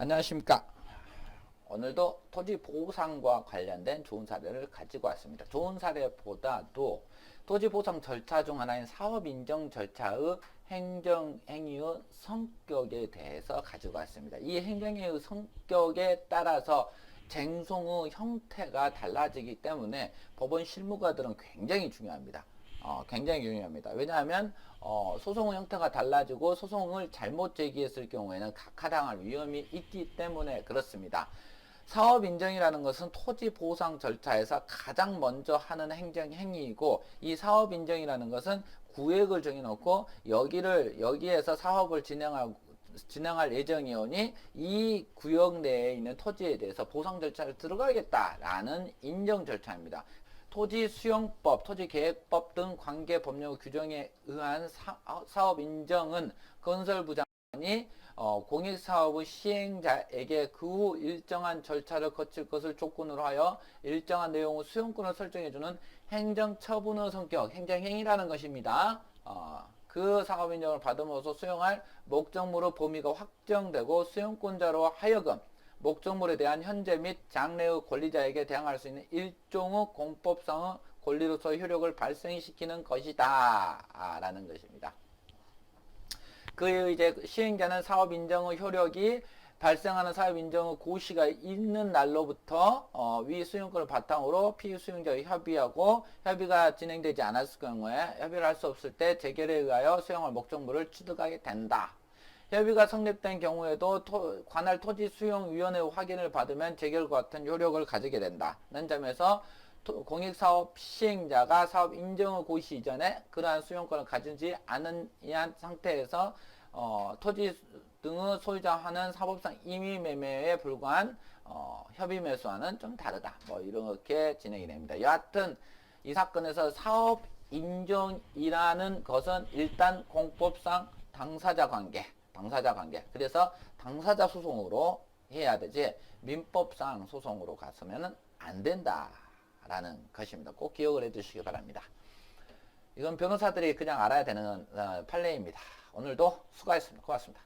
안녕하십니까. 오늘도 토지 보상과 관련된 좋은 사례를 가지고 왔습니다. 좋은 사례보다도 토지 보상 절차 중 하나인 사업 인정 절차의 행정 행위의 성격에 대해서 가지고 왔습니다. 이 행정행위의 성격에 따라서 쟁송의 형태가 달라지기 때문에 법원 실무가들은 굉장히 중요합니다. 어, 굉장히 중요합니다. 왜냐하면 어, 소송의 형태가 달라지고 소송을 잘못 제기했을 경우에는 각하당할 위험이 있기 때문에 그렇습니다. 사업 인정이라는 것은 토지 보상 절차에서 가장 먼저 하는 행정 행위이고 이 사업 인정이라는 것은 구획을 정해놓고 여기를 여기에서 사업을 진행하고 진행할 예정이오니 이 구역 내에 있는 토지에 대해서 보상 절차를 들어가겠다라는 인정 절차입니다. 토지 수용법, 토지 계획법 등 관계 법령 규정에 의한 사, 업 인정은 건설부장이 어, 공익사업의 시행자에게 그 후 일정한 절차를 거칠 것을 조건으로 하여 일정한 내용의 수용권을 설정해주는 행정처분의 성격, 행정행위라는 것입니다. 어, 그 사업 인정을 받음으로써 수용할 목적물의 범위가 확정되고 수용권자로 하여금 목적물에 대한 현재 및 장래의 권리자에게 대항할 수 있는 일종의 공법상의 권리로서 효력을 발생시키는 것이다. 아, 라는 것입니다. 그 이제 시행자는 사업 인정의 효력이 발생하는 사업 인정의 고시가 있는 날로부터 어, 위 수용권을 바탕으로 피의 수용자와 협의하고 협의가 진행되지 않았을 경우에 협의를 할 수 없을 때 재결에 의하여 수용할 목적물을 취득하게 된다. 협의가 성립된 경우에도 토, 관할 토지 수용 위원회 확인을 받으면 재결과 같은 효력을 가지게 된다는 점에서 토- 공익사업 시행자가 사업 인정의 고시 이전에 그러한 수용권을 가지지 않은 이한 상태에서 어, 토지 등의 소유자 하는 사법상 임의 매매에 불과한 어, 협의 매수와는 좀 다르다. 뭐 이렇게 진행이 됩니다. 여하튼 이 사건에서 사업 인정이라는 것은 일단 공법상 당사자 관계, 당사자 관계. 그래서 당사자 소송으로 해야 되지 민법상 소송으로 갔으면 안 된다라는 것입니다. 꼭 기억을 해두시기 바랍니다. 이건 변호사들이 그냥 알아야 되는 어, 판례입니다. 오늘도 수고하셨습니다. 고맙습니다.